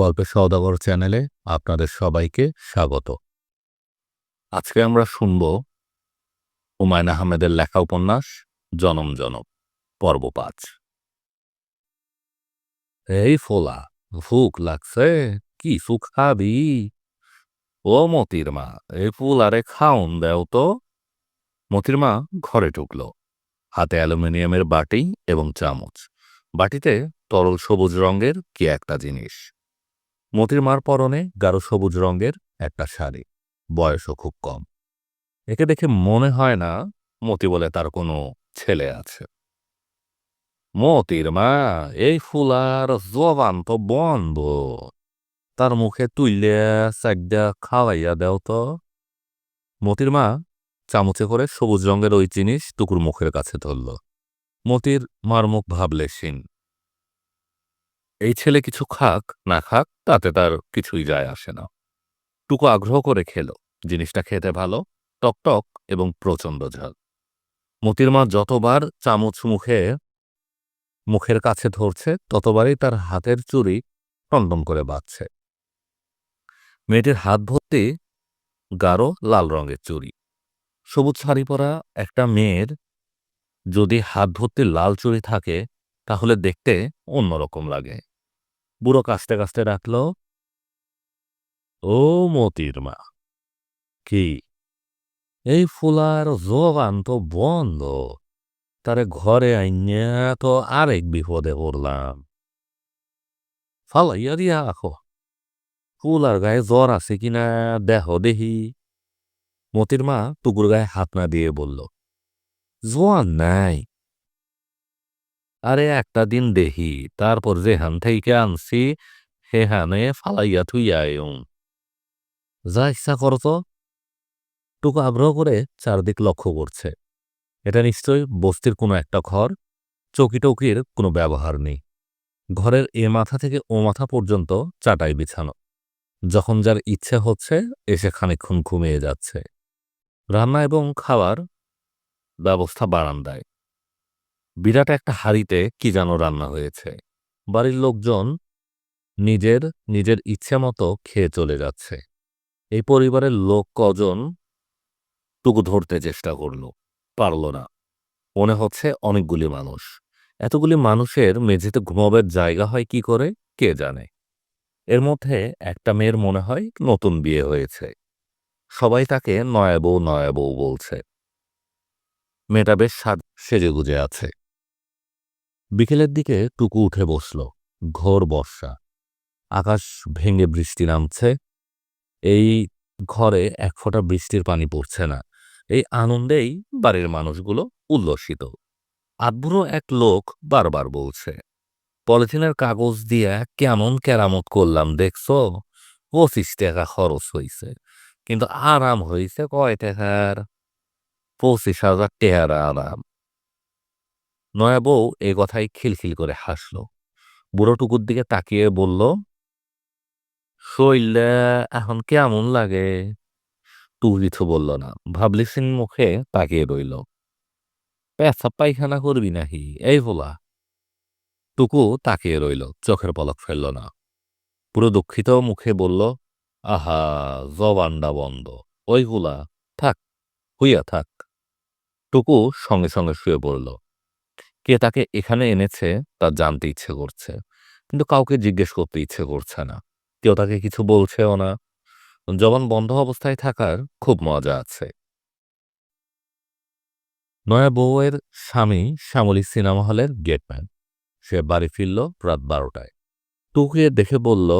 গল্পের সওদাগর চ্যানেলে আপনাদের সবাইকে স্বাগত। আজকে আমরা শুনব হুমায়ুন আহমেদের লেখা উপন্যাস জনম জনম, পর্ব পাঁচ। এই ফোলা, ভুক লাগছে, কি সুখ খাবি? ও মতির মা, এই ফুলারে খাউন দেও তো। মতির মা ঘরে ঢুকল, হাতে অ্যালুমিনিয়ামের বাটি এবং চামচ। বাটিতে তরল সবুজ রঙের কি একটা জিনিস। মতির মার পরনে গাঢ় সবুজ রঙের একটা শাড়ি। বয়সও খুব কম। একে দেখে মনে হয় না মতি বলে তার কোনো ছেলে আছে। মতির মা, এই ফুলার জবান তো বন্ধ। তার মুখে তুইলে চাকদা খাওয়াইয়া দেও তো। মতির মা চামচে করে সবুজ রঙের ওই জিনিস টুকুর মুখের কাছে ধরল। মতির মার মুখ ভাবলে সিন এই ছেলে কিছু খাক, না খাক, তাতে তার কিছুই যায় আসে না। টুকু আগ্রহ করে খেল, জিনিসটা খেতে ভালো, টকটক এবং প্রচণ্ড ঝাল। মতির মা যতবার চামচ মুখে, মুখের কাছে ধরছে, ততবারই তার হাতের চুরি টনটন করে বাজছে মেয়েটির হাত ভর্তি গাঢ় লাল রঙের চুড়ি। সবুজ শাড়ি পরা একটা মেয়ের যদি হাত ভর্তি লাল চুড়ি থাকে তাহলে দেখতে অন্যরকম লাগে। বুড়ো কাস্তে কাস্তে ডাকল, ও মতির মা, কি? এই ফুলার জবান তো বন্ধ। তারে ঘরে আইনিয়া তো আরেক বিপদে পড়লাম। ফালাইয়া দিয়া রাখো। ফুলার গায়ে জ্বর আছে কিনা দেহ দেহি মতির মা টুকুর গায়ে হাত না দিয়ে বলল, জোয়ান নাই। আরে একটা দিন দেহি তারপর যেহান থেকে আনছি সেহানে ফালাইয়া থুইয়া আয়ুম। যা ইচ্ছা করো তো। টুকু আগ্রহ করে চারদিক লক্ষ্য করছে। এটা নিশ্চয় বস্তির কোনো একটা ঘর, চৌকি টৌকির কোনো ব্যবহার নেই। ঘরের এ মাথা থেকে ও মাথা পর্যন্ত চাটাই বিছানো। যখন যার ইচ্ছে হচ্ছে এসে খানিক্ষণ ঘুমিয়ে যাচ্ছে। রান্না এবং খাওয়ার ব্যবস্থা বারান্দায়। বিরাট একটা হাড়িতে কি যেন রান্না হয়েছে। বাড়ির লোকজন নিজের নিজের ইচ্ছে মতো খেয়ে চলে যাচ্ছে। এই পরিবারের লোক কজন? টুকু ধরতে চেষ্টা করল, পারল না। মনে হচ্ছে অনেকগুলি মানুষ। এতগুলি মানুষের মেঝেতে ঘুমাবার জায়গা হয় কি করে, কে জানে? এর মধ্যে একটা মেয়ের মনে হয় নতুন বিয়ে হয়েছে। সবাই তাকে নয়া বউ নয়া বউ বলছে। মেয়েটা বেশ সাজ সেজে গুজে আছে। বিকেলের দিকে টুকু উঠে বসল, ঘোর বর্ষা। আকাশ ভেঙে বৃষ্টি নামছে। এই ঘরে এক ফোঁটা বৃষ্টির পানি পড়ছে না। এই আনন্দেই বাড়ির মানুষগুলো উল্লসিত। আদবুড়ো এক লোক বারবার বলছে, পলিথিনের কাগজ দিয়ে কেমন কেরামত করলাম, দেখছ? পঁচিশ টাকা খরচ হইছে, কিন্তু আরাম হইছে কয় টাকার? পঁচিশ হাজার টেহার আরাম। নয়া বউ এ কথাই খিলখিল করে হাসল। বুড়ো টুকুর দিকে তাকিয়ে বলল, শৈলে, এখন কেমন লাগে? টু কিছু বলল না, ভাবলিসিন মুখে তাকিয়ে রইল। পেছাব পায়খানা করবি নাকি এই ভোলা? টুকু তাকিয়ে রইল, চোখের পলক ফেলল না। পুরো দুঃখিত মুখে বলল, আহা জবানডা বন্ধ, ওই ওইগুলা থাক, হইয়া থাক। টুকু সঙ্গে সঙ্গে শুয়ে পড়ল। কে তাকে এখানে এনেছে, তা জানতে ইচ্ছে করছে। কিন্তু কাউকে জিজ্ঞেস করতে ইচ্ছে করছে না। কেউ তাকে কিছু বলছেও না। জবান বন্ধ অবস্থায় থাকার খুব মজা আছে। নয়া বউয়ের স্বামী শ্যামলী সিনেমা হলের গেটম্যান। সে বাড়ি ফিরল রাত বারোটায়। টুকুয়ে দেখে বলল,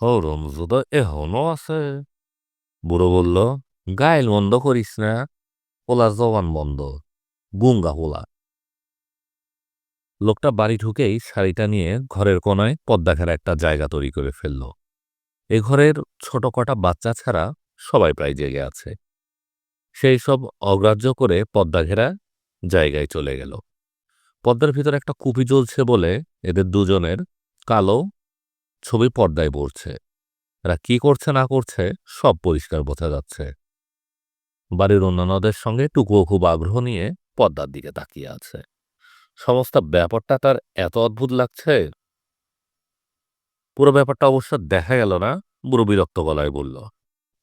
ও রমজুদা, এখনও আছে? বুড়ো বলল গাইল বন্ধ করিস না ওলার জবান বন্ধ, গুঙ্গা হোলা লোকটা বাড়ি ঢুকেই শাড়িটা নিয়ে ঘরের কোনায় পদ্মা ঘেরা একটা জায়গা তৈরি করে ফেলল। এ ঘরের ছোট কটা বাচ্চা ছাড়া সবাই প্রায় জেগে আছে। সেই সব অগ্রাহ্য করে পদ্মা ঘেরা জায়গায় চলে গেল। পদ্মার ভিতর একটা কুপি জ্বলছে বলে এদের দুজনের কালো ছবি পর্দায় পড়ছে। এরা কি করছে না করছে সব পরিষ্কার বোঝা যাচ্ছে। বাড়ির অন্যান্যদের সঙ্গে টুকুও খুব আগ্রহ নিয়ে পদ্মার দিকে তাকিয়ে আছে। সমস্ত ব্যাপারটা তার এত অদ্ভুত লাগছে। পুরো ব্যাপারটা অবশ্য দেখা গেল না, বুড়ো বিরক্ত গলায় বলল,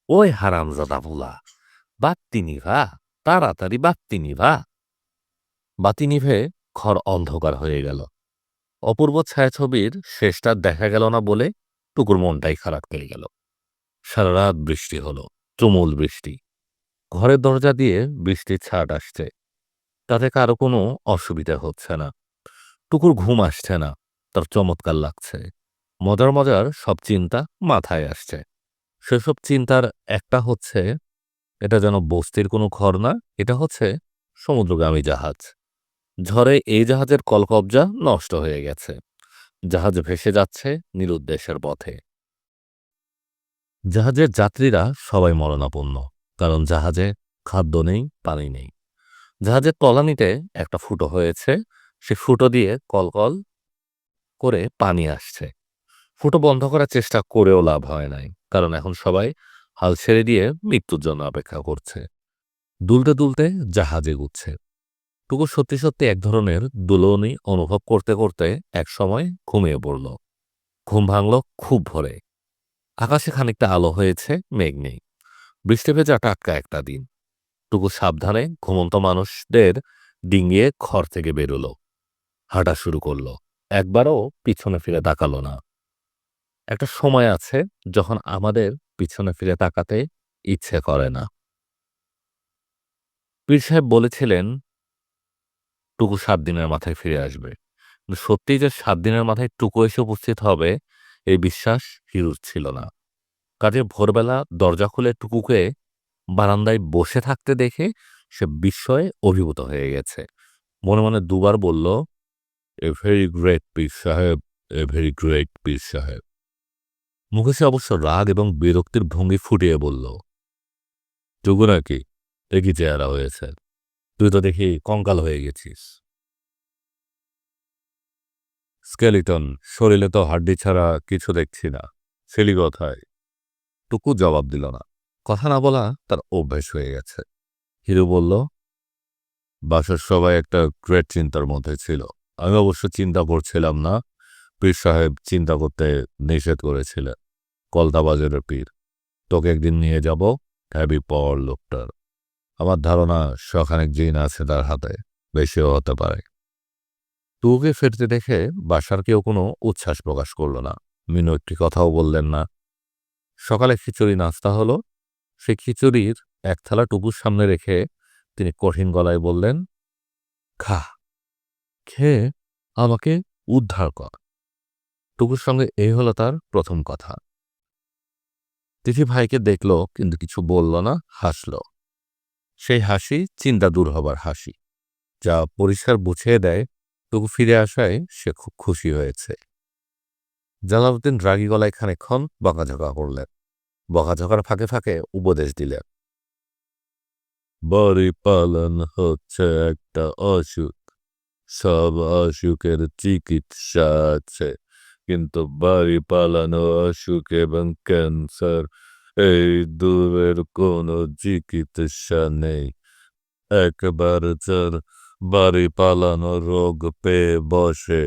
ওই হারামজাদা ভোলা বাত্তি নিভা, তাড়াতাড়ি বাত্তি নিভা। বাতি নিভে ঘর অন্ধকার হয়ে গেল। অপূর্ব ছায়াছবির শেষটা দেখা গেল না বলে টুকুর মনটাই খারাপ হয়ে গেল। সারা রাত বৃষ্টি হলো, তুমুল বৃষ্টি। ঘরের দরজা দিয়ে বৃষ্টির ছাট আসছে। তাতে কারও কোনো অসুবিধা হচ্ছে না। টুকুর ঘুম আসছে না, তার চমৎকার লাগছে। মজার মজার সব চিন্তা মাথায় আসছে। সেসব চিন্তার একটা হচ্ছে, এটা যেন বস্তির কোনো ঘর না, এটা হচ্ছে সমুদ্রগামী জাহাজ। ঝড়ে এই জাহাজের কলকবজা নষ্ট হয়ে গেছে। জাহাজ ভেসে যাচ্ছে নিরুদ্দেশের পথে। জাহাজের যাত্রীরা সবাই মরণাপন্ন। কারণ জাহাজে খাদ্য নেই, পানি নেই। জাহাজের তলানিতে একটা ফুটো হয়েছে। সে ফুটো দিয়ে কলকল করে পানি আসছে। ফুটো বন্ধ করার চেষ্টা করেও লাভ হয় নাই, কারণ এখন সবাই হাল ছেড়ে দিয়ে মৃত্যুর জন্য অপেক্ষা করছে। দুলতে দুলতে জাহাজে গুচ্ছে। টুকু সত্যি সত্যি এক ধরনের দুলনি অনুভব করতে করতে এক সময় ঘুমিয়ে পড়ল। ঘুম ভাঙল খুব ভোরে। আকাশে খানিকটা আলো হয়েছে, মেঘ নেই। বৃষ্টি ভেজা টাটকা একটা দিন। টুকু সাবধানে ঘুমন্ত মানুষদের ডিঙ্গিয়ে ঘর থেকে বেরোলো। হাঁটা শুরু করল। একবারও পিছনে ফিরে তাকালো না। একটা সময় আছে যখন আমাদের পিছনে ফিরে তাকাতে ইচ্ছে করে না। পীর সাহেব বলেছিলেন, টুকু সাত দিনের মাথায় ফিরে আসবে। সত্যিই যে সাত দিনের মাথায় টুকু এসে উপস্থিত হবে, এই বিশ্বাস হিরুর ছিল না। কাজে ভোরবেলা দরজা খুলে টুকুকে বারান্দায় বসে থাকতে দেখে সে বিস্ময়ে অভিভূত হয়ে গেছে। মনে মনে দুবার বলল, এ ভেরি গ্রেট পীর সাহেব, এ ভেরি গ্রেট পীর সাহেব। মুখে সে অবশ্য রাগ এবং বিরক্তির ভঙ্গি ফুটিয়ে বলল, টুকু নাকি? একই চেহারা হয়েছে? তুই তো দেখি কঙ্কাল হয়ে গেছিস। স্কেলিটন, শরীরে তো হাড্ডি ছাড়া কিছু দেখছি না। সেলি কথায়? টুকু জবাব দিল না। কথা না বলা তার অভ্যেস হয়ে গেছে। হিরু বলল, বাসার সবাই একটা গ্রেট চিন্তার মধ্যে ছিল। আমি অবশ্য চিন্তা করছিলাম না। পীর সাহেব চিন্তা করতে নিষেধ করেছিলেন। কলতা বাজারের পীর। তোকে একদিন নিয়ে যাব হ্যাভি পাওয়ার লোকটার। আমার ধারণা শখানেক জিন আছে তার হাতে। বেশিও হতে পারে। তুকে ফিরতে দেখে বাসার কেউ কোনো উচ্ছ্বাস প্রকাশ করল না। মিনু একটি কথাও বললেন না। সকালে খিচুড়ি নাস্তা হলো। সে খিচুড়ির এক থালা টুকুর সামনে রেখে তিনি কঠিন গলায় বললেন, খা, খেয়ে আমাকে উদ্ধার কর। টুকুর সঙ্গে এই হলো তার প্রথম কথা। তিথি ভাইকে দেখল, কিন্তু কিছু বলল না, হাসল। সেই হাসি চিন্তা দূর হবার হাসি, যা পরিষ্কার বুঝিয়ে দেয় টুকু ফিরে আসায় সে খুব খুশি হয়েছে। জালালউদ্দিন রাগী গলায় খানিক্ষণ বকাঝকা করলেন। বকাঝকার ফাঁকে ফাঁকে উপদেশ দিলেন। বাড়ি পালন হচ্ছে একটা অসুখ। সব অসুখের চিকিৎসা আছে, কিন্তু বাড়ি পালানো অসুখ এবং ক্যান্সার, এই দূরের কোনো চিকিৎসা নেই। একবার যার বাড়ি পালানো রোগ পেয়ে বসে,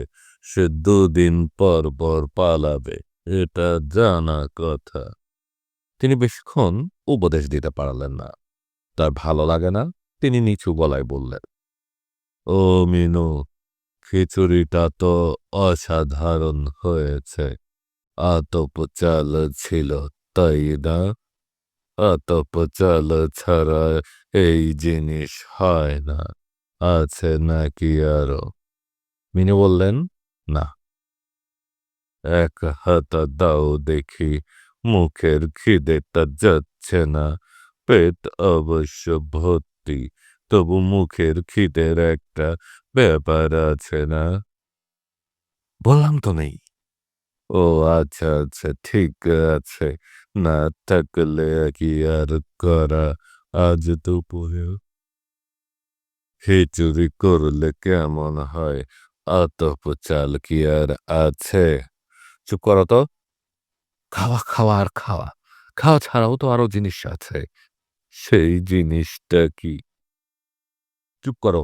সে দুদিন পর পর পালাবে, এটা জানা কথা। তিনি বেশিক্ষণ উপদেশ দিতে পারলেন না। তার ভালো লাগে না, তিনি নিচু গলায় বললেন, ও মিনু, খিচুড়িটা তো অসাধারণ হয়েছে। আতপ ছিল তাই না? আতপ চাল ছাড়া এই জিনিস হয় না, আছে নাকি আরও? মিনু বললেন, না। এক হাতা দাও দেখি মুখের খিদেটা যাচ্ছে না। পেট অবশ্য ভর্তি তবু মুখের খিদের একটা ব্যাপার আছে না। বললাম তো নেই। ও আচ্ছা আচ্ছা ঠিক আছে। না থাকলে কি আর করা? আজ দুপুরে খিচুড়ি করলে কেমন হয়? আতপ চাল কি আর আছে? চুপ করো তো। খাওয়া খাওয়া আর খাওয়া। খাওয়া ছাড়াও তো আরও জিনিস আছে। সেই জিনিসটা কি? চুপ করো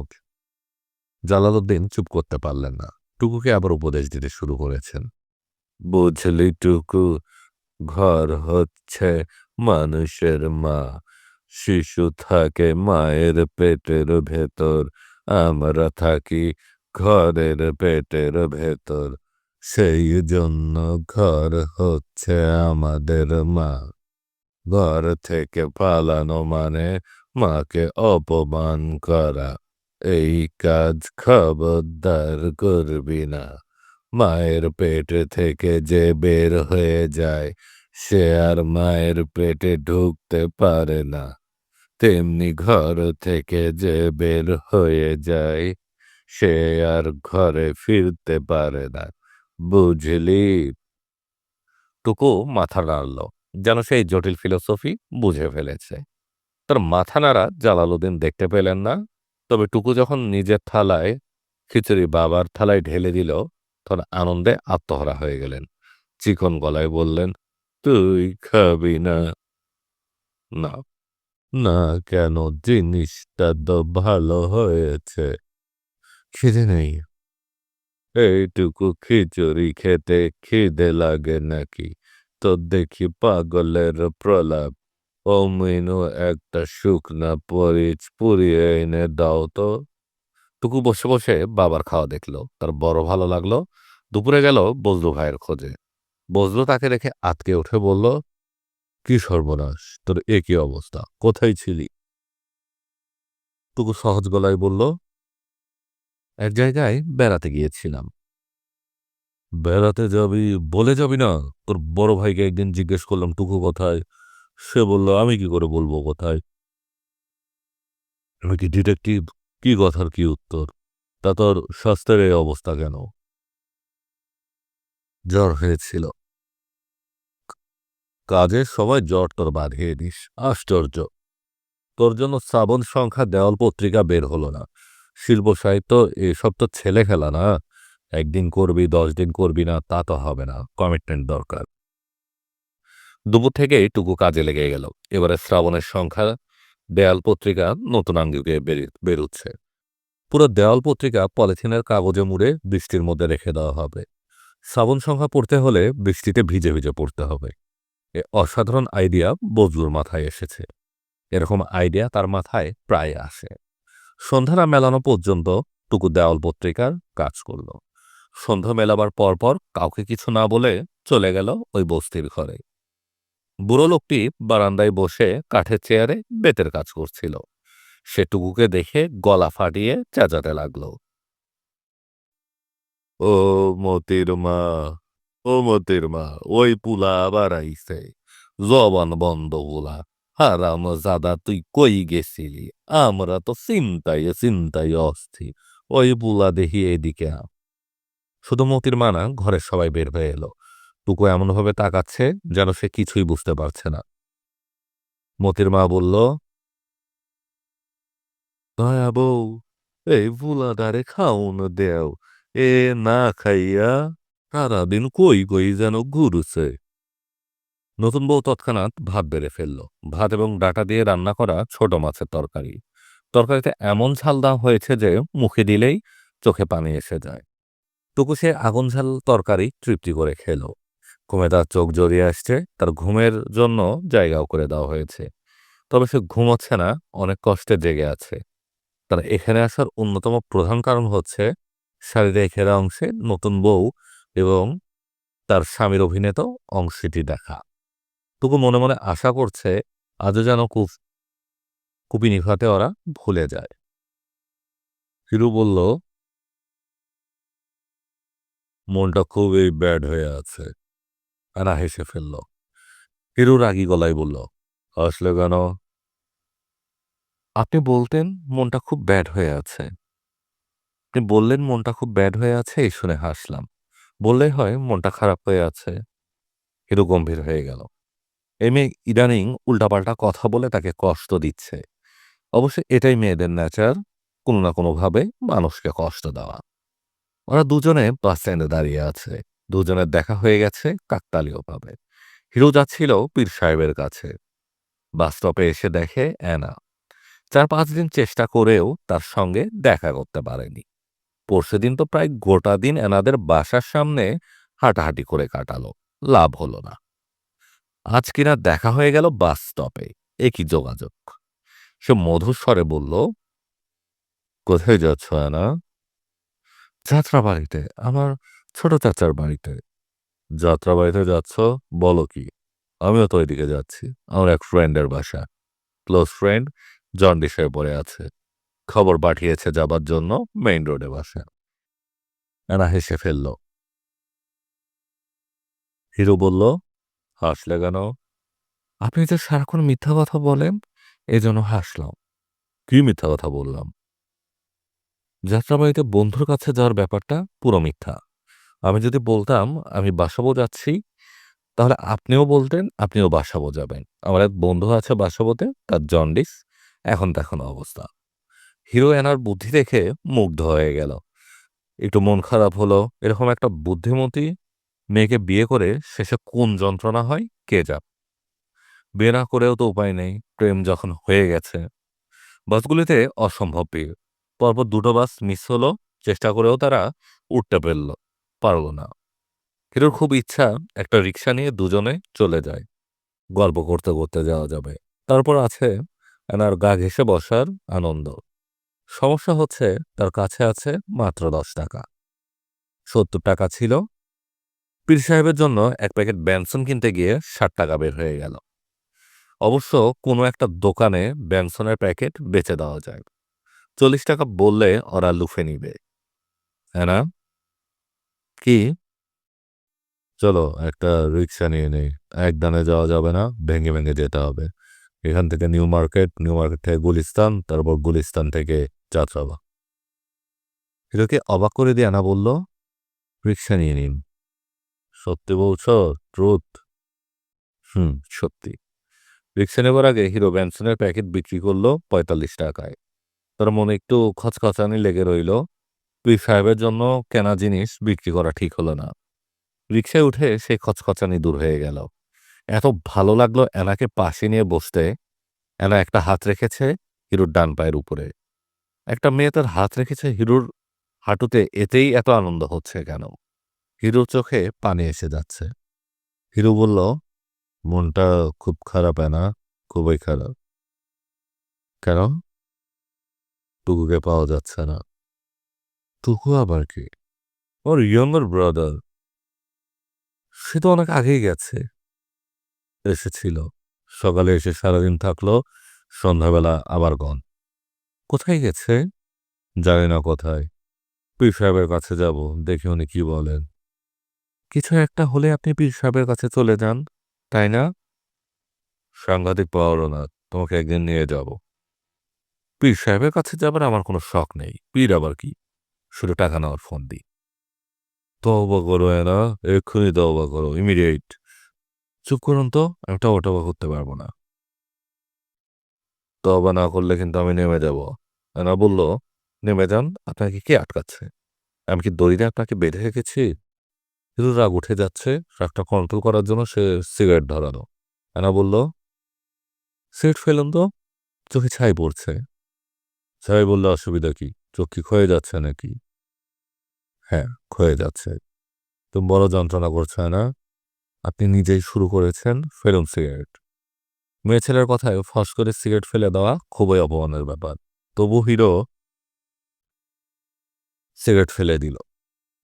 জালালউদ্দিন চুপ করতে পারলেন না। টুকুকে আবার উপদেশ দিতে শুরু করেছেন। বুঝলি টুকু, ঘর হচ্ছে মানুষের মা। শিশু থাকে মায়ের পেটের ভেতর। আমরা থাকি ঘরের পেটের ভেতর। সেই জন্য ঘর হচ্ছে আমাদের মা। ঘর থেকে পালানো মানে মাকে অপমান করা। এই কাজ খবরদার করবি না। মায়ের পেট থেকে যে বের হয়ে যায়, সে আর মায়ের পেটে ঢুকতে পারে না। তেমনি ঘর থেকে যে বের হয়ে যায়, সে আর ঘরে ফিরতে পারে না। বুঝলি। টুকু মাথা নাড়ল, যেন সেই জটিল ফিলোসফি বুঝে ফেলেছে। তার মাথা নাড়া জালালউদ্দিন দেখতে পেলেন না, তবে টুকু যখন নিজের থালায়, খিচুড়ি বাবার থালায় ঢেলে দিল, তখন আনন্দে আত্মহারা হয়ে গেলেন। চিকন গলায় বললেন, তুই খাবি না। না না কেন? জিনিসটা তো ভালো হয়েছে। খিদে নেই। এইটুকু খিচুড়ি খেতে খিদে লাগে নাকি? তো দেখি পাগলের প্রলাপ। অমিনু একটা শুকনা পরিচ পুড়িয়ে এনে দাও তো। টুকু বসে বসে বাবার খাওয়া দেখল, তার বড় ভালো লাগল। দুপুরে গেল বজলু ভাইয়ের খোঁজে। বজলু তাকে রেখে আতকে উঠে বলল, কি সর্বনাশ, তোর একই অবস্থা? কোথায় ছিলি? টুকু সহজ গলায় বলল এক জায়গায় বেড়াতে গিয়েছিলাম। বেড়াতে যাবি? বলে যাবি না? তোর বড় ভাইকে একদিন জিজ্ঞেস করলাম, টুকু কোথায়? সে বলল, আমি কি করে বলব কোথায়? আমি কি ডিটেকটিভ? কি কথার কি উত্তর? তা তোর স্বাস্থ্যের এই অবস্থা কেন? জ্বর হয়েছিল। কাজের সময় জ্বর তোর বাঁধিয়ে দিস আশ্চর্য! তোর জন্য শ্রাবণ সংখ্যা দেওয়াল পত্রিকা বের হলো না। শিল্প সাহিত্য, এসব তো ছেলে খেলা না। একদিন করবি, দশ দিন করবি না, তা তো হবে না কমিটমেন্ট দরকার। দুপুর থেকে টুকু কাজে লেগে গেল। এবারে শ্রাবণের সংখ্যা, দেয়াল পত্রিকা নতুন আঙ্গিকে বেরুচ্ছে। পুরো দেওয়াল পত্রিকা পলিথিনের কাগজে মুড়ে বৃষ্টির মধ্যে রেখে দেওয়া হবে। শ্রাবণ সংখ্যা পড়তে হলে বৃষ্টিতে ভিজে ভিজে পড়তে হবে। এ অসাধারণ আইডিয়া বজলুর মাথায় এসেছে। এরকম আইডিয়া তার মাথায় প্রায় আসে। সন্ধ্যা না মেলানো পর্যন্ত টুকু দেওয়াল পত্রিকার কাজ করল। সন্ধ্যা মেলাবার পরপর কাউকে কিছু না বলে চলে গেল ওই বস্তির ঘরে। বুড়ো লোকটি বারান্দায় বসে কাঠের চেয়ারে বেতের কাজ করছিল। সে টুকুকে দেখে গলা ফাটিয়ে চেঁচাতে লাগল। ও মতির মা, ও মতির মা, ওই পুলা আবার জবান বন্ধ, পুলা। হারাম জাদা তুই কই গেছিলি? আমরা তো চিন্তায় চিন্তায় অস্থির। ওই পুলা দেখি এদিকে আ। শুধু মতির মানা, ঘরের সবাই বের হয়ে এলো। টুকু এমনভাবে তাকাচ্ছে যেন সে কিছুই বুঝতে পারছে না। মতির মা বলল, দয়া বউ, এই বুলাদারে খাউন দেও। এ না খাইয়া সারাদিন কই কই যেন ঘুরুছে? নতুন বউ তৎক্ষণাৎ ভাত বেড়ে ফেলল। ভাত এবং ডাটা দিয়ে রান্না করা ছোট মাছের তরকারি। তরকারিতে এমন ঝাল দেওয়া হয়েছে যে মুখে দিলেই চোখে পানি এসে যায়। টুকু সে আগুন ঝাল তরকারি তৃপ্তি করে খেল। ঘুমে তার চোখ জড়িয়ে আসছে, তার ঘুমের জন্য জায়গাও করে দেওয়া হয়েছে। তবে সে ঘুমোচ্ছে না, অনেক কষ্টে জেগে আছে। তার এখানে আসার অন্যতম প্রধান কারণ হচ্ছে শারীরিক এরা অংশে নতুন বউ এবং তার স্বামীর অভিনেত অংশটি দেখা। টুকু মনে মনে আশা করছে আজও যেন কুপ কুপি নিভাতে ওরা ভুলে যায়। হিরু বলল, মনটা খুবই ব্যাড হয়ে আছে। আনা হেসে ফেলল। হিরু রাগি গলায় বলল, আসলে কেন? আপনি বলতেন মনটা খুব ব্যাড হয়ে আছে। আপনি বললেন মনটা খুব ব্যাড হয়ে আছে, এই শুনে হাসলাম। বললেই হয় মনটা খারাপ হয়ে আছে। হিরু গম্ভীর হয়ে গেল। এই মেয়ে ইদানিং উল্টাপাল্টা কথা বলে তাকে কষ্ট দিচ্ছে। অবশ্য এটাই মেয়েদের নেচার কোনো না কোনোভাবে মানুষকে কষ্ট দেওয়া। ওরা দুজনে বাস স্ট্যান্ডে দাঁড়িয়ে আছে। দুজনের দেখা হয়ে গেছে কাকতালীয়ভাবে হিরো যাচ্ছিল পীর সাহেবের কাছে। বাস স্টপে এসে দেখে অ্যানা। চার পাঁচ দিন চেষ্টা করেও তার সঙ্গে দেখা করতে পারেনি। পরশুদিন তো প্রায় গোটা দিন এনাদের বাসার সামনে হাঁটাহাঁটি করে কাটালো। লাভ হলো না। আজ কিনা দেখা হয়ে গেল বাস স্টপে একই যোগাযোগ? সে মধুস্বরে বলল, কোথায় যাচ্ছ না যাত্রা বাড়িতে আমার ছোট চাচার বাড়িতে। যাত্রা বাড়িতে যাচ্ছ? বলো কি? আমিও তো ওইদিকে যাচ্ছি। আমার এক ফ্রেন্ডের বাসা। ক্লোজ ফ্রেন্ড জন্ডিসে পড়ে আছে। খবর পাঠিয়েছে যাবার জন্য মেইন রোডে বাসা। এনা হেসে ফেলল। হিরো বলল হাসলে কেন? আপনি যে সারাক্ষণ মিথ্যা কথা বলেন, এজন্য হাসলাম। কি মিথ্যা কথা বললাম? যাত্রাবাড়িতে বন্ধুর কাছে যাওয়ার ব্যাপারটা পুরো মিথ্যা। আমি যদি বলতাম, আমি বাসাবো যাচ্ছি, তাহলে আপনিও বলতেন, আপনিও বাসাবো যাবেন। আমার এক বন্ধু আছে বাসাবোতে, তার জন্ডিস, এখন তখন অবস্থা। হিরো এনার বুদ্ধি দেখে মুগ্ধ হয়ে গেল। একটু মন খারাপ হলো, এরকম একটা বুদ্ধিমতী মেয়েকে বিয়ে করে শেষে কোন যন্ত্রণা হয়, কে যা বিয়ে না করেও তো উপায় নেই, প্রেম যখন হয়ে গেছে। বাসগুলিতে অসম্ভব ভিড়। পরপর দুটো বাস মিস হলো, চেষ্টা করেও তারা উঠতে পারল পারল না। হিরোর খুব ইচ্ছা একটা রিক্সা নিয়ে দুজনে চলে যায়। গল্প করতে করতে যাওয়া যাবে। তারপর আছে এনার গা ঘেসে বসার আনন্দ। সমস্যা হচ্ছে, তার কাছে আছে মাত্র দশ টাকা। সত্তর টাকা ছিল পীর সাহেবের জন্য এক প্যাকেট ব্যানসন কিনতে গিয়ে ষাট টাকা বের হয়ে গেল। অবশ্য কোনো একটা দোকানে ব্যানসনের প্যাকেট বেচে দেওয়া যায়। চল্লিশ টাকা বললে ওরা লুফে নিবে। হ্যাঁ না? কি? চলো একটা রিক্সা নিয়ে নেই। একদানে যাওয়া যাবে না, ভেঙে ভেঙে যেতে হবে। এখান থেকে নিউ মার্কেট নিউ মার্কেট থেকে গুলিস্তান, তারপর গুলিস্তান থেকে যাত্রাবা হিরোকে অবাক করে দিয়ে আনা বলল, রিক্সা নিয়ে নিন। সত্যি বলছ? ট্রুথ হুম, সত্যি। রিক্সা নেবার আগে হিরো ব্যানসনের প্যাকেট বিক্রি করল পঁয়তাল্লিশ টাকায়। তার মনে একটু খচখচানি লেগে রইল। পীর সাহেবের জন্য কেনা জিনিস বিক্রি করা ঠিক হলো না। রিক্সায় উঠে সে খচখচানি দূর হয়ে গেল। এত ভালো লাগল এনাকে পাশে নিয়ে বসতে। এনা একটা হাত রেখেছে হিরোর ডান পায়ের উপরে। একটা মেয়ে তার হাত রেখেছে হিরোর হাঁটুতে, এতেই এত আনন্দ হচ্ছে কেন? হিরোর চোখে পানি এসে যাচ্ছে। হিরো বলল, মনটা খুব খারাপ না খুবই খারাপ। কেন? টুকুকে পাওয়া যাচ্ছে না। টুকু আবার কি? ওর ইয়ঙ্গার ব্রাদার সে তো অনেক আগেই গেছে। এসেছিল। সকালে এসে সারাদিন থাকল। সন্ধ্যাবেলা আবার গন কোথায় গেছে? জানি না কোথায়। পীর সাহেবের কাছে যাব। দেখি উনি কি বলেন। কিছু একটা হলে আপনি পীর সাহেবের কাছে চলে যান, তাই না? সাংঘাতিক না, তোমাকে একদিন নিয়ে যাব। পীর সাহেবের কাছে যাবার আমার কোনো শখ নেই। পীর আবার কি? শুধু টাকা নেওয়ার ফোন দিই। তবা করো না এক্ষুনি তবা করো, ইমিডিয়েট। চুপ করুন তো, আমি টবা টবা করতে পারব না। তবা না করলে কিন্তু আমি নেমে যাব। এনা বলল, নেমে যান, আপনাকে কে আটকাচ্ছে? আমি কি দড়িতে আপনাকে বেঁধে রেখেছি? কিন্তু রাগ উঠে যাচ্ছে রাগটা কন্ট্রোল করার জন্য সে সিগারেট ধরালো। এনা বলল সিগারেট ফেলুন তো, চোখে ছাই পড়ছে। ছাই বললে অসুবিধা কি? চোখ কি ক্ষয়ে যাচ্ছে নাকি? হ্যাঁ ক্ষয়ে যাচ্ছে। তুমি বড় যন্ত্রণা করছে না আপনি নিজেই শুরু করেছেন, ফেলুন সিগারেট মেয়ে ছেলের কথায় ফস করে সিগারেট ফেলে দেওয়া খুবই অপমানের ব্যাপার। তবু হিরো সিগারেট ফেলে দিল।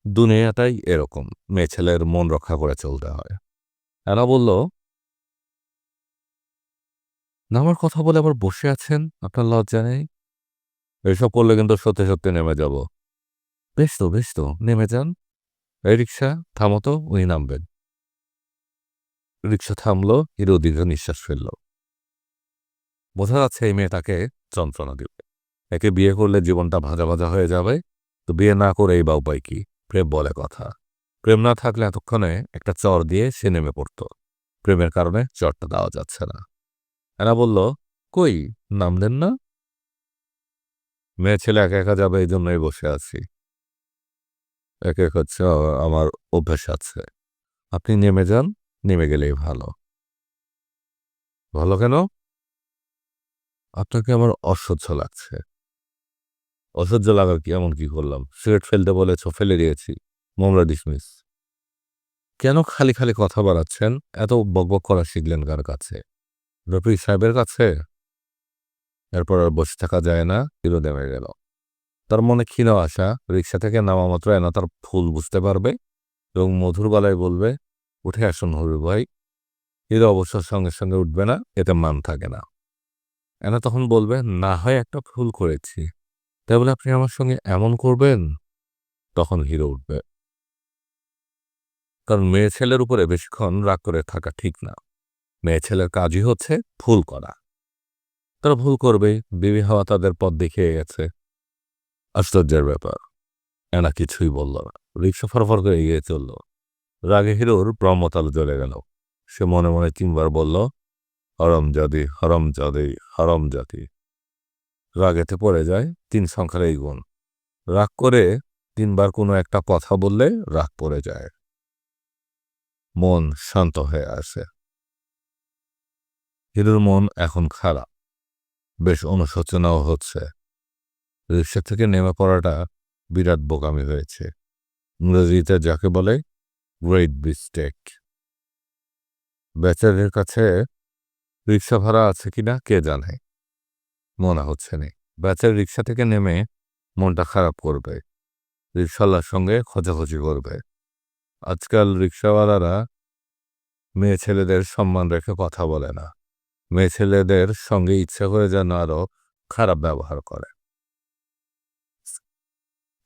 দুনিয়াটাই এরকম মেয়ে ছেলের মন রক্ষা করে চলতে হয়। এরা বলল নামার কথা বলে আবার বসে আছেন? আপনার লজ্জা নেই? এসব করলে কিন্তু সত্যি সত্যি নেমে যাব। বেশ তো বেশ তো, নেমে যান। এই রিক্সা থামো তো, উনি নামবেন। রিক্সা থামলো, হিরো দীর্ঘ নিঃশ্বাস ফেলল। বোঝা যাচ্ছে এই মেয়েটাকে যন্ত্রণা দিবে। একে বিয়ে করলে জীবনটা ভাজা ভাজা হয়ে যাবে। তো বিয়ে না করেই বা উপায় কি? প্রেম বলে কথা। প্রেম না থাকলে এতক্ষণে একটা চর দিয়ে সে নেমে পড়ত। প্রেমের কারণে চরটা দেওয়া যাচ্ছে না। এরা বলল, কই, নাম দেন না? মেয়ে ছেলে একা একা যাবে এই জন্যই বসে আছি। এক এক হচ্ছে আমার অভ্যাস আছে। আপনি নেমে যান, নেমে গেলেই ভালো। ভালো কেন? আপনাকে আমার অসহ্য লাগছে। অসহ্য লাগার কি, এমন কি করলাম? সিগারেট ফেলতে বলেছ ফেলে দিয়েছি। মোমরা ডিসমিস কেন খালি খালি কথা বাড়াচ্ছেন? এত বকবক করা শিখলেন কার কাছে? রফি সাহেবের কাছে? এরপর আর বসে থাকা যায় না হিরো নেমে গেল। তার মনে ক্ষীণ আশা, রিক্সা থেকে নামা মাত্র এনা তার ফুল বুঝতে পারবে এবং মধুর গলায় বলবে, উঠে আসুন হরু ভাই। হিরো অবশ্য সঙ্গে সঙ্গে উঠবে না, এতে মান থাকে না। এনা তখন বলবে, না হয় একটা ভুল করেছি। তাই বলে আপনি আমার সঙ্গে এমন করবেন? তখন হিরো উঠবে। কারণ মেয়ে ছেলের উপরে বেশিক্ষণ রাগ করে থাকা ঠিক না। মেয়ে ছেলের কাজই হচ্ছে ভুল করা। তারা ভুল করবে, বিবি হওয়া তাদের পথ দেখিয়ে গেছে। আশ্চর্যের ব্যাপার। এনা কিছুই বলল না। রিক্সা ফরফর করে এগিয়ে চলল। রাগে হিরোর ব্রহ্মতাল জ্বলে গেল। সে মনে মনে তিনবার বলল, হরম জাদি হরম জাদি হরম জাতি। রাগেতে পড়ে যায়, তিন সংখ্যার এই গুণ। রাগ করে তিনবার কোনো একটা কথা বললে রাগ পড়ে যায়। মন শান্ত হয়ে আসে হিরোর মন এখন খারাপ। বেশ অনুশোচনাও হচ্ছে। রিক্সা থেকে নেমে পড়াটা বিরাট বোকামি হয়েছে। ইংরেজিতে যাকে বলে গ্রেট মিস্টেক বেচারের কাছে রিক্সা ভাড়া আছে কিনা কে জানে? মনে হচ্ছে নেই বেচার রিক্সা থেকে নেমে মনটা খারাপ করবে। রিক্সাওয়ালার সঙ্গে খোঁজাখুঁজি করবে। আজকাল রিক্সাওয়ালারা মেয়ে ছেলেদের সম্মান রেখে কথা বলে না। মেয়ে ছেলেদের সঙ্গে ইচ্ছা করে যেন আরও খারাপ ব্যবহার করে।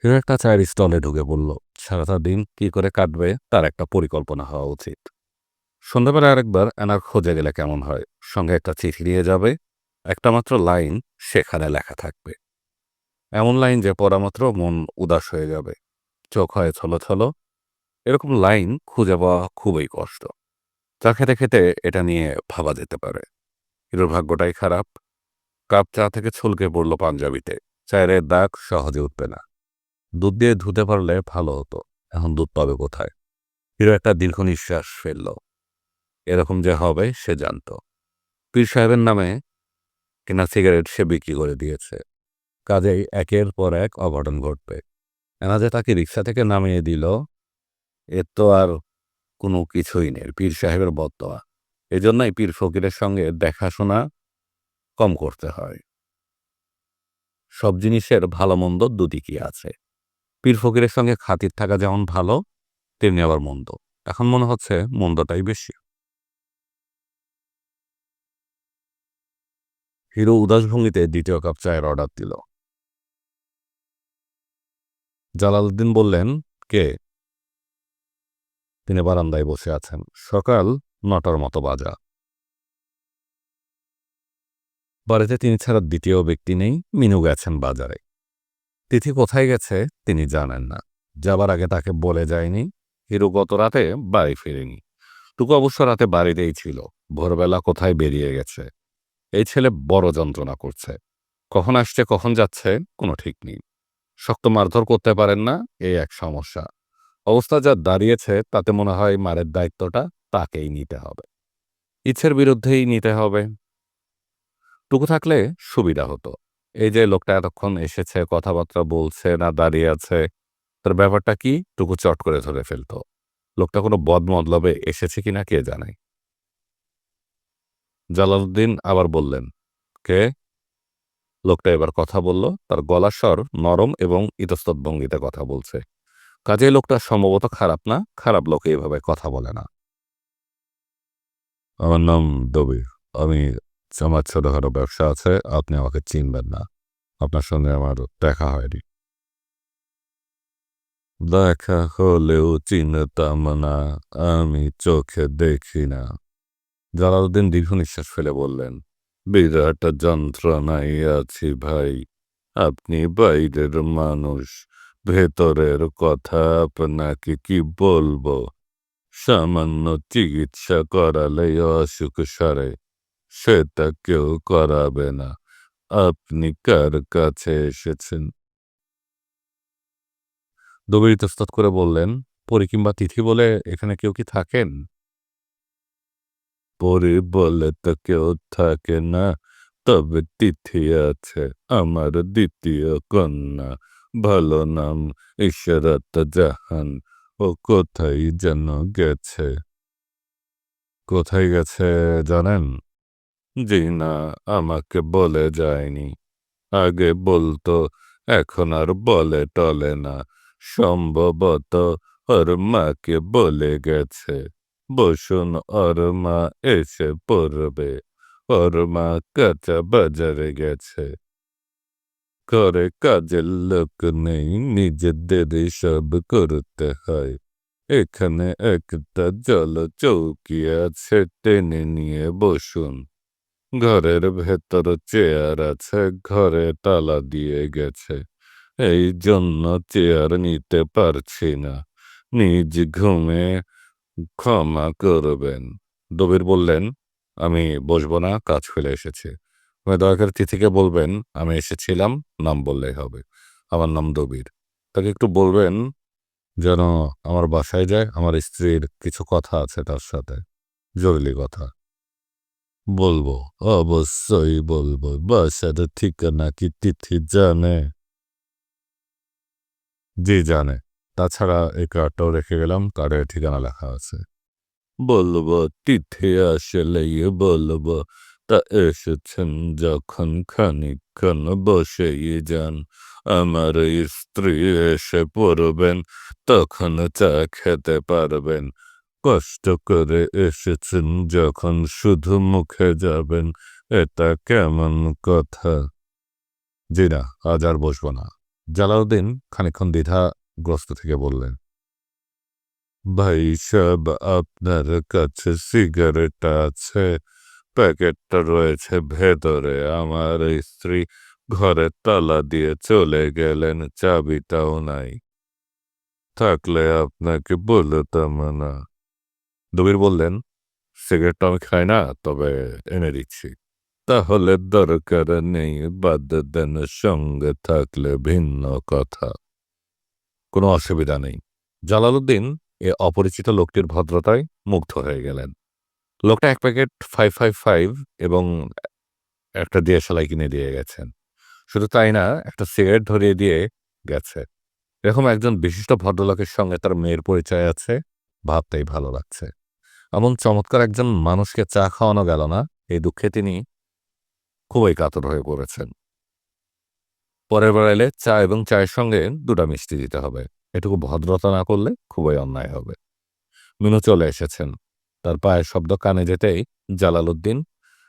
হিরো একটা চায়ের স্টলে ঢুকে বলল, সারাটা দিন কি করে কাটবে? তার একটা পরিকল্পনা হওয়া উচিত। সন্ধ্যাবেলা আরেকবার এনার খোঁজে গেলে কেমন হয়? সঙ্গে একটা চিঠি দিয়ে যাবে? একটা মাত্র লাইন সেখানে লেখা থাকবে। এমন লাইন যে পড়া মাত্র মন উদাস হয়ে যাবে, চোখ হয় ছলো এরকম লাইন খুঁজে পাওয়া খুবই কষ্ট। চা খেতে খেতে এটা নিয়ে ভাবা যেতে পারে। হিরোর ভাগ্যটাই খারাপ। কাপ চা থেকে ছলকে পড়ল পাঞ্জাবিতে। চায়ের দাগ সহজে উঠবে না। দুধ দিয়ে ধুতে পারলে ভালো হতো। এখন দুধ পাবে কোথায়? হিরো একটা দীর্ঘ নিঃশ্বাস ফেলল। এরকম যে হবে সে জানত। পীর সাহেবের নামে কেনা সিগারেট সে বিক্রি করে দিয়েছে। কাজেই একের পর এক অঘটন ঘটবে। এনা যে তাকে রিক্সা থেকে নামিয়ে দিল। এর তো আর কোনো কিছুই নেই, পীর সাহেবের বদয়া এজন্যই পীর ফকিরের সঙ্গে দেখাশোনা কম করতে হয়। সব জিনিসের ভালো মন্দ দুদিকই আছে। পীর ফকিরের সঙ্গে খাতির থাকা যেমন ভালো, তেমনি আবার মন্দ। এখন মনে হচ্ছে মন্দটাই বেশি। হিরো উদাস ভঙ্গিতে দ্বিতীয় কাপ চায়ের অর্ডার দিল। জালালউদ্দিন বললেন, কে? তিনি বারান্দায় বসে আছেন। সকাল নটার মতো বাজা। বাড়িতে তিনি ছাড়া দ্বিতীয় ব্যক্তি নেই, মিনু গেছেন বাজারে। তিথি কোথায় গেছে তিনি জানেন না। যাবার আগে তাকে বলে যায়নি, হিরু গত রাতে বাড়ি ফিরেনি। টুকু অবশ্য রাতে বাড়িতেই ছিল। ভোরবেলা কোথায় বেরিয়ে গেছে? এই ছেলে বড় যন্ত্রণা করছে। কখন আসছে, কখন যাচ্ছে, কোনো ঠিক নেই। শক্ত মারধর করতে পারেন না এই এক সমস্যা। অবস্থা যা দাঁড়িয়েছে, তাতে মনে হয় মারের দায়িত্বটা তাকেই নিতে হবে। ইচ্ছের বিরুদ্ধেই নিতে হবে। টুকু থাকলে সুবিধা হতো। এই যে লোকটা এতক্ষণ এসেছে, কথাবার্তা বলছে, না দাঁড়িয়ে আছে, তার ব্যাপারটা কি? টুকু চট করে ধরে ফেলতো। লোকটা কোনো বদমদলবে এসেছে কিনা কে জানে। জালালউদ্দিন আবার বললেন, কে? লোকটা এবার কথা বলল, তার গলার স্বর নরম এবং ইতস্তত ভঙ্গিতে কথা বলছে। কাজে লোকটা সম্ভবত খারাপ না, খারাপ লোক এইভাবে কথা বলে না। আমার নাম দবির। আমি আমার ছোটখাটো ব্যবসা আছে, আপনি আমাকে চিনবেন না। আপনার সঙ্গে আমার দেখা হয়নি। দেখা হলেও চিনতাম না, আমি চোখে দেখি না। জালালউদ্দিন দীর্ঘ নিঃশ্বাস ফেলে বললেন বিরাট যন্ত্রণায় আছি ভাই। আপনি বাইরের মানুষ, ভেতরের কথা আপনাকে কি বলব? সামান্য চিকিৎসা করালে অসুখ সারে, সেটা কেউ করাবে না। আপনি কার কাছে এসেছেন? দবির ইতস্তত করে বললেন, পরি কিংবা তিথি বলে এখানে কেউ কি থাকেন? পরি বলে তো কেউ থাকে না। তবে তিথি আছে আমার দ্বিতীয় কন্যা। ভালো নাম ইশরাত জাহান। ও কোথায় যেন গেছে? কোথায় গেছে জানেন? জি না, আমাকে বলে যায়নি। আগে বলতো, এখন আর বলে টলে না। সম্ভবত ওর মাকে বলে গেছে। বসুন ওর মা এসে পড়বে ওর মা কাঁচা বাজারে গেছে করে কাজের লোক নেই নিজেদের সব করতে হয় এখানে একটা জল চৌকি আছে টেনে নিয়ে বসুন ঘরের ভেতর চেয়ার আছে ঘরে তালা দিয়ে গেছে এই জন্য চেয়ার নিতে পারছি না নিজ ঘুমে ক্ষমা করবেন দবির বললেন, আমি বসবো না, কাজ ফেলে এসেছি। আমি দয়া করে তিথিকে বলবেন, আমি এসেছিলাম, নাম বললেই হবে। আমার নাম দবির। তাকে একটু বলবেন, যেন আমার বাসায় যায়, আমার স্ত্রীর কিছু কথা আছে তার সাথে, জরুরি কথা। বলব? অবশ্যই বলব, বাসার ঠিকানা কি তিথি জানে? জি, জানে। তাছাড়া এই কার্ডটাও রেখে গেলাম, কার্ডের ঠিকানা লেখা আছে। বলব, তিথি আসলে বলব, তা এসেছেন যখন খানিক্ষণ বসেই যান। আমার স্ত্রী এসে পড়বেন, তখন চা খেতে পারবেন। কষ্ট করে এসেছেন যখন শুধু মুখে যাবেন, এটা কেমন কথা? জি না আজ আর বসবো না। জালাউদ্দিন খানিক্ষণ দ্বিধাগ্রস্ত থেকে বললেন, ভাই সাহেব আপনার কাছে সিগারেট আছে। প্যাকেটটা রয়েছে ভেতরে। আমার স্ত্রী ঘরে তালা দিয়ে চলে গেলেন, চাবিটাও নাই। থাকলে আপনাকে বলতাম না। দবির বললেন সিগারেটটা আমি খাই না, তবে এনে দিচ্ছি। তাহলে দরকার নেই, বাদ দেন সঙ্গে থাকলে ভিন্ন কথা। কোনো অসুবিধা নেই। জালালউদ্দিন এ অপরিচিত লোকটির ভদ্রতায় মুগ্ধ হয়ে গেলেন। লোকটা এক প্যাকেট ফাইভ ফাইভ ফাইভ এবং একটা দিয়ে সেলাই কিনে দিয়ে গেছেন। শুধু তাই না, একটা সিগারেট ধরিয়ে দিয়ে গেছে। এরকম একজন বিশিষ্ট ভদ্রলোকের সঙ্গে তার মেয়ের পরিচয় আছে, ভাবতেই ভালো লাগছে। এমন চমৎকার একজন মানুষকে চা খাওয়ানো গেল না, এই দুঃখে তিনি খুবই কাতর হয়ে পড়েছেন। পরের বার এলে চা এবং চায়ের সঙ্গে দুটা মিষ্টি দিতে হবে। এটুকু ভদ্রতা না করলে খুবই অন্যায় হবে। মিনু চলে এসেছেন। তার পায়ের শব্দ কানে যেতেই জালালউদ্দিন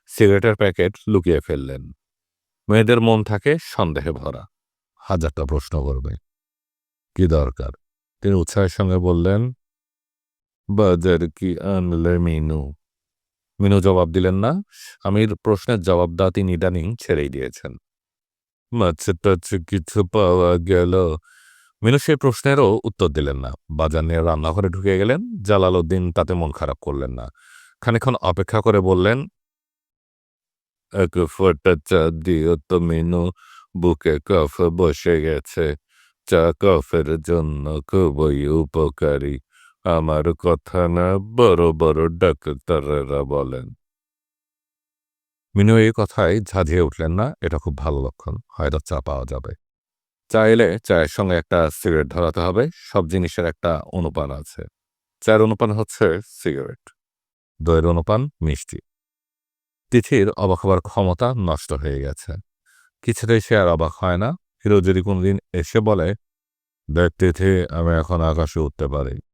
সিগারেটের প্যাকেট লুকিয়ে ফেললেন। মেয়েদের মন থাকে সন্দেহে ভরা। হাজারটা প্রশ্ন করবে। কি দরকার? তিনি উৎসাহের সঙ্গে বললেন, বাজার কি আনলে মিনু? মিনু জবাব দিলেন না। স্বামীর প্রশ্নের জবাব দেওয়া তিনি ইদানিং ছেড়েই দিয়েছেন। মাছ কিছু পাওয়া গেল। মিনু সেই প্রশ্নেরও উত্তর দিলেন না। বাজার নিয়ে রান্নাঘরে ঢুকে গেলেন। জালালউদ্দিন তাতে মন খারাপ করলেন না। খানিক্ষণ অপেক্ষা করে বললেন, এক ফোঁটা চা দিও তো মিনু। বুকে কফ বসে গেছে। চা কফের জন্য খুবই উপকারী। আমার কথা না বড় বড় ডাক্তাররা বলেন। মিনু এই কথায় ঝাঁঝিয়ে উঠলেন না, এটা খুব ভালো লক্ষণ, হয়তো চা পাওয়া যাবে। চা এলে চায়ের সঙ্গে একটা সিগারেট ধরাতে হবে, সব জিনিসের একটা অনুপান আছে। চায়ের অনুপান হচ্ছে সিগারেট। দইয়ের অনুপান মিষ্টি। তিথির অবাক হবার ক্ষমতা নষ্ট হয়ে গেছে। কিছুতেই সে আর অবাক হয় না। হিরো যদি কোনোদিন এসে বলে, দেখ তিথি, আমি এখন আকাশে উঠতে পারি।